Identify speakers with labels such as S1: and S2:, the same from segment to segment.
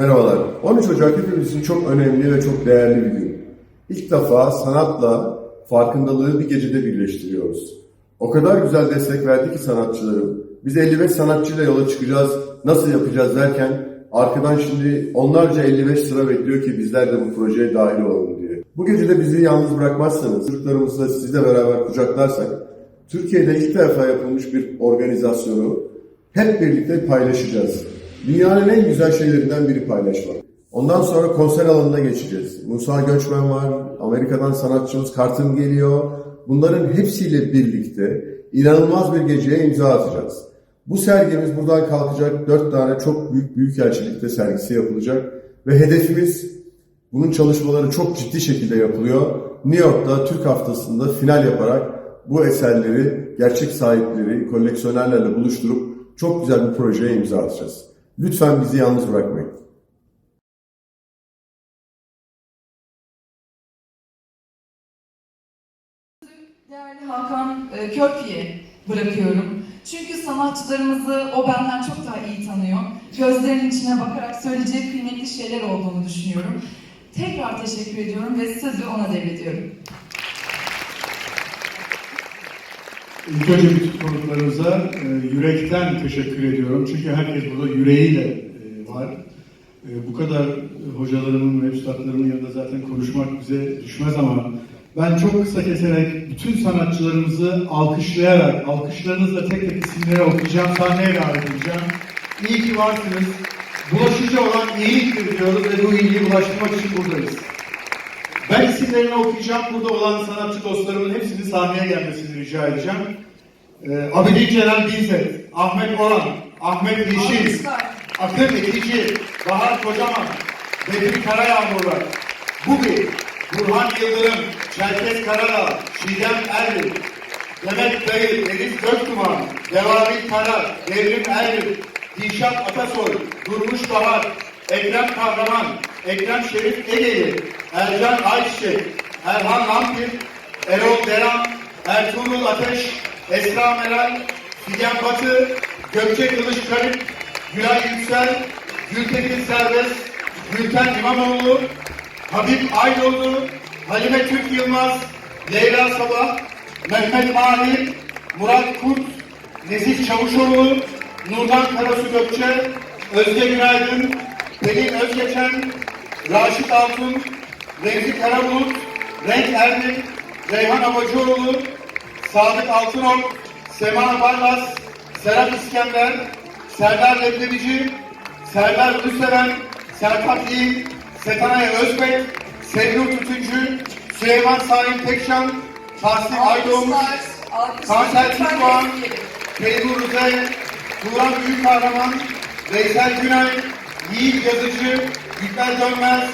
S1: Merhabalar. 13 Ocak hepimiz için çok önemli ve çok değerli bir gün. İlk defa sanatla farkındalığı bir gecede birleştiriyoruz. O kadar güzel destek verdi ki sanatçılarım. Biz 55 sanatçıyla yola çıkacağız, nasıl yapacağız derken arkadan şimdi onlarca 55 sıra bekliyor ki bizler de bu projeye dahil olalım diye. Bu gece de bizi yalnız bırakmazsanız, çocuklarımızla sizle beraber kucaklarsak, Türkiye'de ilk defa yapılmış bir organizasyonu hep birlikte paylaşacağız. Dünyanın en güzel şeylerinden biri paylaşmak. Ondan sonra konser alanına geçeceğiz. Musa Göçmen var, Amerika'dan sanatçımız Kartım geliyor. Bunların hepsiyle birlikte inanılmaz bir geceye imza atacağız. Bu sergimiz buradan kalkacak. Dört tane çok büyük büyükelçilikte sergisi yapılacak. Ve hedefimiz bunun çalışmaları çok ciddi şekilde yapılıyor. New York'ta Türk haftasında final yaparak bu eserleri gerçek sahipleri, koleksiyonerlerle buluşturup çok güzel bir projeye imza atacağız. Lütfen bizi yalnız bırakmayın.
S2: Değerli Hakan e, Körpi'ye bırakıyorum. Çünkü sanatçılarımızı o benden çok daha iyi tanıyor. Gözlerinin içine bakarak söyleyeceği kıymetli şeyler olduğunu düşünüyorum. Tekrar teşekkür ediyorum ve sözü ona devrediyorum.
S3: İlk önce bütün konuklarımıza e, yürekten teşekkür ediyorum. Çünkü herkes burada yüreğiyle e, var. E, bu kadar hocalarımın ve üstadlarımın yanında zaten konuşmak bize düşmez ama ben çok kısa keserek bütün sanatçılarımızı alkışlayarak, alkışlarınızla tek tek isimleri okuyacağım, sahneye davet edeceğim. İyi ki varsınız. Bulaşıcı olan iyiliktir diyoruz ve bu iyiliği bulaştırmak için buradayız. Ben isimlerini okuyacağım. Burada olan sanatçı dostlarımın hepsinin sahneye gelmesini rica edeceğim. Ee, Abidin Celal Bilzet, Ahmet Orhan, Ahmet Yeşil. Akın Ekici, Bahar Kocaman, Bedri Karayağmurlar, Bubi, Burhan Yıldırım, Çerkes Karadağ, Çiğdem Erbil, Demet Dayı, Deniz Göktuman, Devamil Kara, Devrim Erbil, Dilşat Atasoy, Durmuş Bahar, Ekrem Kahraman, Ekrem Şerif Egeli, Ercan Ayçiçek, Erhan Lampir, Erol Deran, Ertuğrul Ateş, Esra Meral, Figen Batı, Gökçe Kılıç Karık, Gülay Yüksel, Gültekin Serbest, Gülten İmamoğlu, Habib Aydoğdu, Halime Türk Yılmaz, Leyla Sabah, Mehmet Mali, Murat Kurt, Nezih Çavuşoğlu, Nurdan Karasu Gökçe, Özge Günaydın, Pelin Özgeçen, Raşit Altun, Remzi Karabulut, Renk Erbil, Reyhan Abacıoğlu, Sadık Altınok, Sema Barlas, Serap İskender, Serdar Leblebici, Serdar Uluseven, Serkat İl, Setanay Özbek, Sevnur Tütüncü, Süleyman Sahin Tekşan, Tahsin Aydoğmuş, Kanser Türkdoğan, Peynur Rüzey, Turan Büyük Kahraman, Veysel Günay, Yiğit Yazıcı, Gülper Dönmez,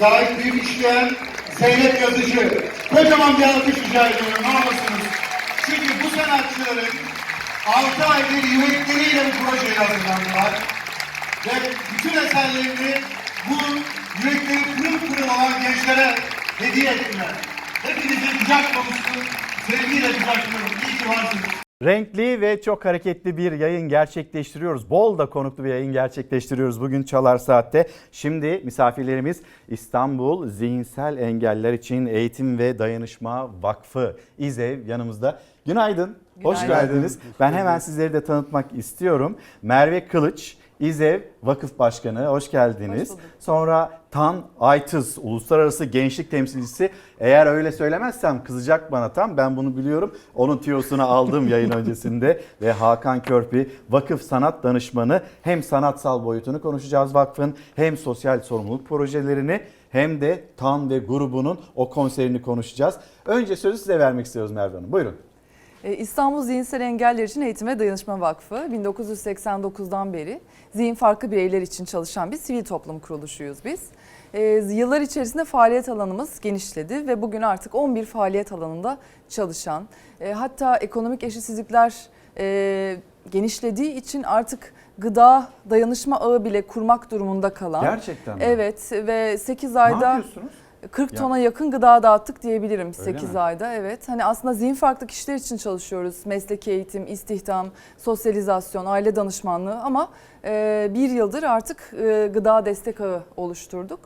S3: Zahit Büyük İşleyen, Zeynep Yazıcı. Kocaman bir alkış rica ediyorum, ne olursunuz. Çünkü bu sanatçıların 6 aydır yürekleriyle bu projeye hazırlandılar. Ve bütün eserlerini bu yürekleri pırıl pırıl olan gençlere hediye ettiler. Hepinizi kucak dolusu sevgiyle kucaklıyorum. İyi ki varsınız.
S4: Renkli ve çok hareketli bir yayın gerçekleştiriyoruz. Bol da konuklu bir yayın gerçekleştiriyoruz bugün Çalar Saat'te. Şimdi misafirlerimiz İstanbul Zihinsel Engeller için Eğitim ve Dayanışma Vakfı İZEV yanımızda. Günaydın, hoş
S2: Günaydın.
S4: geldiniz. Ben hemen sizleri de tanıtmak istiyorum. Merve Kılıç, İZEV Vakıf Başkanı, hoş geldiniz.
S2: Hoş.
S4: Sonra Tan Aytız, Uluslararası Gençlik Temsilcisi. Eğer öyle söylemezsem kızacak bana tam. Ben bunu biliyorum. Onun tiyosunu aldım yayın öncesinde. Ve Hakan Körpi, Vakıf Sanat Danışmanı. Hem sanatsal boyutunu konuşacağız vakfın hem sosyal sorumluluk projelerini hem de Tan ve grubunun o konserini konuşacağız. Önce sözü size vermek istiyoruz Merve Hanım. Buyurun.
S5: Ee, İstanbul Zihinsel Engeller için Eğitim ve Dayanışma Vakfı 1989'dan beri zihin farklı bireyler için çalışan bir sivil toplum kuruluşuyuz biz. Ee, Yıllar içerisinde faaliyet alanımız genişledi ve bugün artık 11 faaliyet alanında çalışan, e, hatta ekonomik eşitsizlikler e, genişlediği için artık gıda dayanışma ağı bile kurmak durumunda kalan.
S4: Gerçekten mi?
S5: Evet ve 8
S4: Ne
S5: ayda
S4: yapıyorsunuz?
S5: 40
S4: Ya.
S5: tona yakın gıda dağıttık diyebilirim
S4: Öyle
S5: 8
S4: mi?
S5: ayda. Evet. Hani aslında zihin farklı kişiler için çalışıyoruz. Mesleki eğitim, istihdam, sosyalizasyon, aile danışmanlığı ama bir yıldır artık e, gıda destek ağı oluşturduk.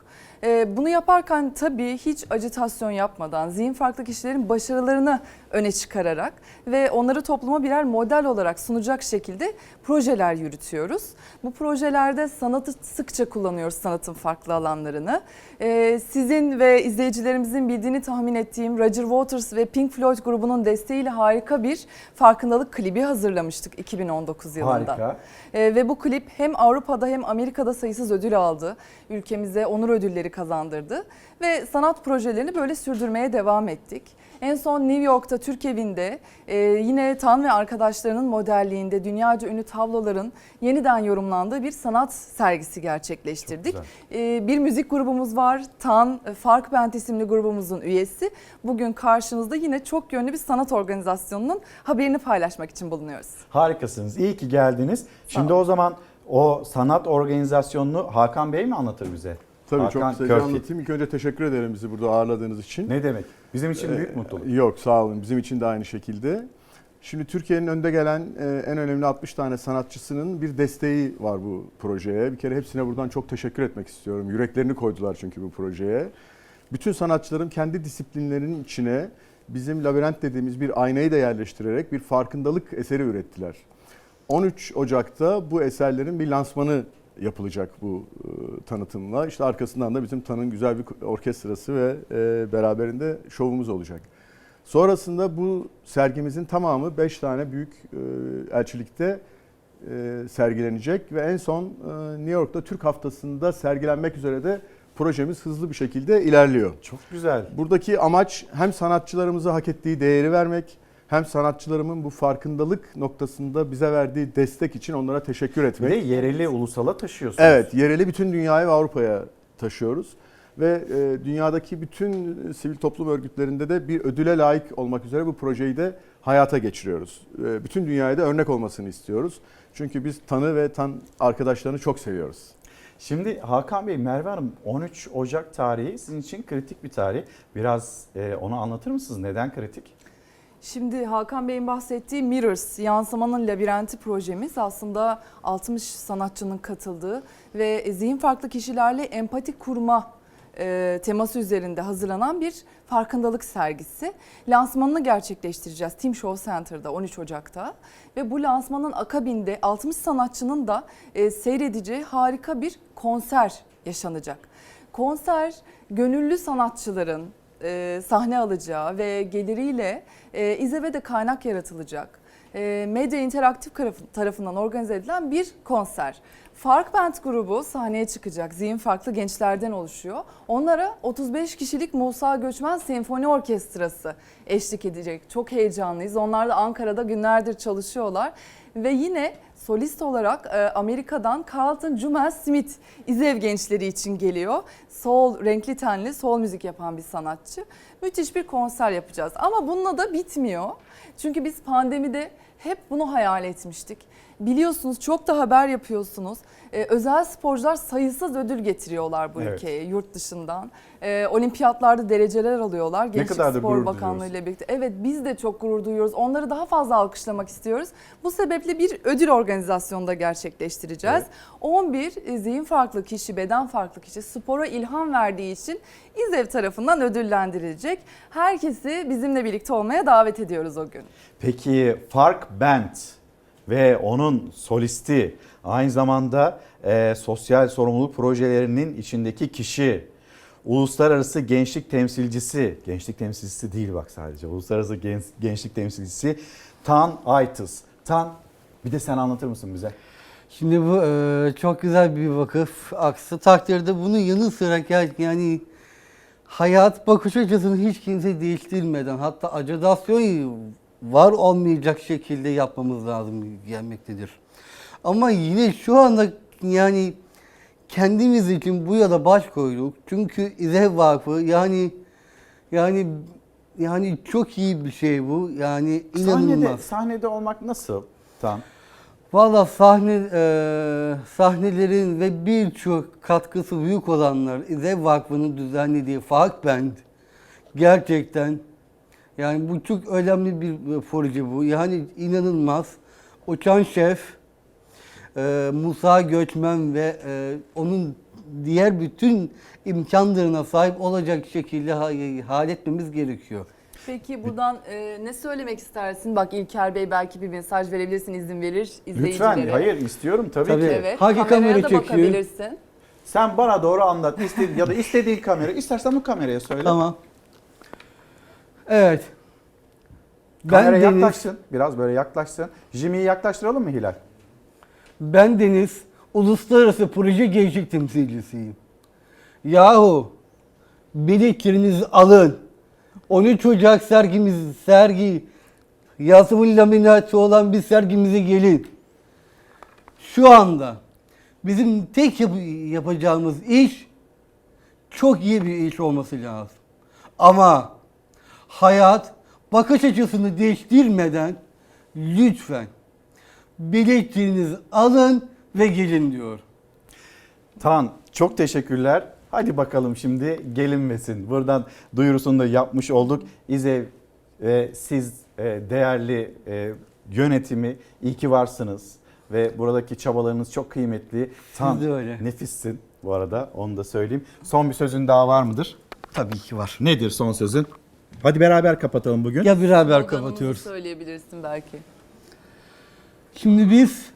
S5: E, bunu yaparken tabii hiç acitasyon yapmadan, zihin farklı kişilerin başarılarını öne çıkararak ve onları topluma birer model olarak sunacak şekilde projeler yürütüyoruz. Bu projelerde sanatı sıkça kullanıyoruz, sanatın farklı alanlarını. E, sizin ve izleyicilerimizin bildiğini tahmin ettiğim Roger Waters ve Pink Floyd grubunun desteğiyle harika bir farkındalık klibi hazırlamıştık 2019 yılında.
S4: Harika.
S5: Ee, ve bu klip hem Avrupa'da hem Amerika'da sayısız ödül aldı. Ülkemize onur ödülleri kazandırdı. Ve sanat projelerini böyle sürdürmeye devam ettik. En son New York'ta Türk Evi'nde e, yine Tan ve arkadaşlarının modelliğinde dünyaca ünlü tabloların yeniden yorumlandığı bir sanat sergisi gerçekleştirdik. E, bir müzik grubumuz var. Tan e, Fark Band isimli grubumuzun üyesi. Bugün karşınızda yine çok yönlü bir sanat organizasyonunun haberini paylaşmak için bulunuyoruz.
S4: Harikasınız. İyi ki geldiniz. Şimdi o zaman o sanat organizasyonunu Hakan Bey mi anlatır bize?
S1: Tabii
S4: Hakan
S1: çok kısaca
S4: Körfi.
S1: anlatayım. İlk önce teşekkür ederim bizi burada ağırladığınız için.
S4: Ne demek? Bizim için büyük
S1: Ee,
S4: mutluluk.
S1: Yok sağ olun. Bizim için de aynı şekilde. Şimdi Türkiye'nin önde gelen e, en önemli 60 tane sanatçısının bir desteği var bu projeye. Bir kere hepsine buradan çok teşekkür etmek istiyorum. Yüreklerini koydular çünkü bu projeye. Bütün sanatçıların kendi disiplinlerinin içine bizim labirent dediğimiz bir aynayı da yerleştirerek bir farkındalık eseri ürettiler. 13 Ocak'ta bu eserlerin bir lansmanı yapılacak bu e, tanıtımla. İşte arkasından da bizim Tan'ın güzel bir orkestrası ve e, beraberinde şovumuz olacak. Sonrasında bu sergimizin tamamı 5 tane büyük e, elçilikte e, sergilenecek ve en son e, New York'ta Türk Haftası'nda sergilenmek üzere de projemiz hızlı bir şekilde ilerliyor.
S4: Çok güzel.
S1: Buradaki amaç hem sanatçılarımıza hak ettiği değeri vermek hem sanatçılarımın bu farkındalık noktasında bize verdiği destek için onlara teşekkür
S4: Ve
S1: etmek.
S4: yereli ulusala taşıyorsunuz.
S1: Evet, yereli bütün dünyaya ve Avrupa'ya taşıyoruz. Ve e, dünyadaki bütün sivil toplum örgütlerinde de bir ödüle layık olmak üzere bu projeyi de hayata geçiriyoruz. E, bütün dünyaya da örnek olmasını istiyoruz. Çünkü biz Tan'ı ve Tan arkadaşlarını çok seviyoruz.
S4: Şimdi Hakan Bey, Merve Hanım 13 Ocak tarihi sizin için kritik bir tarih. Biraz e, onu anlatır mısınız? Neden kritik?
S5: Şimdi Hakan Bey'in bahsettiği Mirrors, Yansımanın Labirenti projemiz aslında 60 sanatçının katıldığı ve zihin farklı kişilerle empati kurma e, teması üzerinde hazırlanan bir farkındalık sergisi. Lansmanını gerçekleştireceğiz Team Show Center'da 13 Ocak'ta ve bu lansmanın akabinde 60 sanatçının da e, seyredeceği harika bir konser yaşanacak. Konser gönüllü sanatçıların e, sahne alacağı ve geliriyle e, İZEV'e de kaynak yaratılacak. E, Medya İnteraktif tarafı- tarafından organize edilen bir konser. Fark Band grubu sahneye çıkacak. Zihin farklı gençlerden oluşuyor. Onlara 35 kişilik Musa Göçmen Senfoni Orkestrası eşlik edecek. Çok heyecanlıyız. Onlar da Ankara'da günlerdir çalışıyorlar. Ve yine solist olarak e, Amerika'dan Carlton Jumel Smith İzev gençleri için geliyor. Soul, renkli tenli soul müzik yapan bir sanatçı. Müthiş bir konser yapacağız. Ama bununla da bitmiyor. Çünkü biz pandemide hep bunu hayal etmiştik. Biliyorsunuz çok da haber yapıyorsunuz. Ee, özel sporcular sayısız ödül getiriyorlar bu
S4: Evet.
S5: ülkeye yurt dışından. Ee, olimpiyatlarda dereceler alıyorlar. Gençlik
S4: kadar da
S5: Spor
S4: gurur
S5: Bakanlığı ile birlikte. Evet biz de çok gurur duyuyoruz. Onları daha fazla alkışlamak istiyoruz. Bu sebeple bir ödül organizasyonda gerçekleştireceğiz. 11 zihin farklı kişi, beden farklı kişi spora ilham verdiği için İZEV tarafından ödüllendirilecek. Herkesi bizimle birlikte olmaya davet ediyoruz o gün.
S4: Peki Fark Band ve onun solisti aynı zamanda e, sosyal sorumluluk projelerinin içindeki kişi, uluslararası gençlik temsilcisi, gençlik temsilcisi değil bak sadece, uluslararası gen- gençlik temsilcisi Tan Aytız. Tan bir de sen anlatır mısın bize?
S6: Şimdi bu e, çok güzel bir vakıf. Aksi takdirde bunun yanı sıra yani hayat bakış açısını hiç kimse değiştirmeden hatta acitasyon var olmayacak şekilde yapmamız lazım gelmektedir. Ama yine şu anda yani kendimiz için bu yola baş koyduk. Çünkü İZEV Vakfı yani yani yani çok iyi bir şey bu. Yani
S4: Sahnede,
S6: inanılmaz.
S4: sahnede olmak nasıl Tan?
S6: Valla sahne, e, sahnelerin ve birçok katkısı büyük olanlar İZE Vakfı'nın düzenlediği Fakbend gerçekten yani bu çok önemli bir e, proje bu. Yani inanılmaz. Uçan Şef, e, Musa Göçmen ve e, onun diğer bütün imkanlarına sahip olacak şekilde ha- hal etmemiz gerekiyor.
S5: Peki buradan e, ne söylemek istersin? Bak İlker Bey belki bir mesaj verebilirsin izin verir izleyicilere.
S4: Lütfen hayır istiyorum tabii,
S6: Tabii.
S4: ki.
S5: Evet.
S6: Hangi
S5: kameraya
S6: kamera
S5: da bakabilirsin.
S4: Sen bana doğru anlat İstedi- ya da istediğin kamera istersen bu kameraya söyle.
S6: Tamam. Evet. Ben
S4: Kamera
S6: Deniz,
S4: yaklaşsın. Biraz böyle yaklaşsın. Jimmy'yi yaklaştıralım mı Hilal?
S6: ben Deniz, uluslararası proje gençlik temsilcisiyim. Yahu, biletlerinizi alın. 13 Ocak sergimiz, sergi, Yasemin laminatı olan bir sergimize gelin. Şu anda bizim tek yap- yapacağımız iş çok iyi bir iş olması lazım. Ama hayat bakış açısını değiştirmeden lütfen biletlerinizi alın ve gelin diyor.
S4: Tan çok teşekkürler. Hadi bakalım şimdi gelinmesin. Buradan duyurusunu da yapmış olduk. İzev ve siz e, değerli e, yönetimi iyi ki varsınız. Ve buradaki çabalarınız çok kıymetli. Tan
S6: de öyle.
S4: nefissin bu arada onu da söyleyeyim. Son bir sözün daha var mıdır?
S6: Tabii ki var.
S4: Nedir son sözün? Hadi beraber kapatalım bugün.
S6: Ya beraber kapatıyoruz.
S5: söyleyebilirsin belki.
S6: Şimdi biz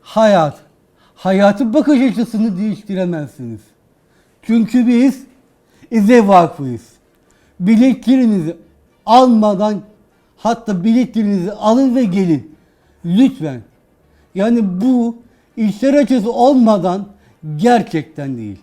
S6: hayat, hayatın bakış açısını değiştiremezsiniz. Çünkü biz İze Vakfıyız. Biletlerinizi almadan hatta biletlerinizi alın ve gelin. Lütfen. Yani bu işler açısı olmadan gerçekten değil.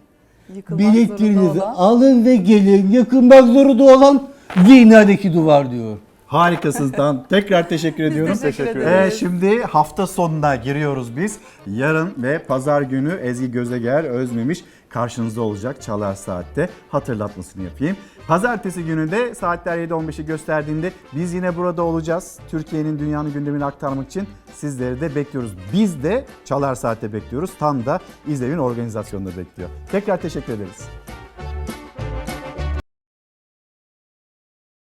S5: Yıkılmak zorunda
S6: Biletlerinizi
S5: olan.
S6: alın ve gelin. Yakınmak zorunda olan zinadaki duvar diyor.
S4: Harikasın Tan. Tekrar teşekkür ediyorum.
S5: teşekkür
S4: Ee,
S5: ederiz.
S4: şimdi hafta sonuna giriyoruz biz. Yarın ve pazar günü Ezgi Gözeger Özmemiş karşınızda olacak Çalar Saat'te. Hatırlatmasını yapayım. Pazartesi günü de saatler 7.15'i gösterdiğinde biz yine burada olacağız. Türkiye'nin dünyanın gündemini aktarmak için sizleri de bekliyoruz. Biz de Çalar Saat'te bekliyoruz. Tam da İzlev'in organizasyonunda bekliyor. Tekrar teşekkür ederiz.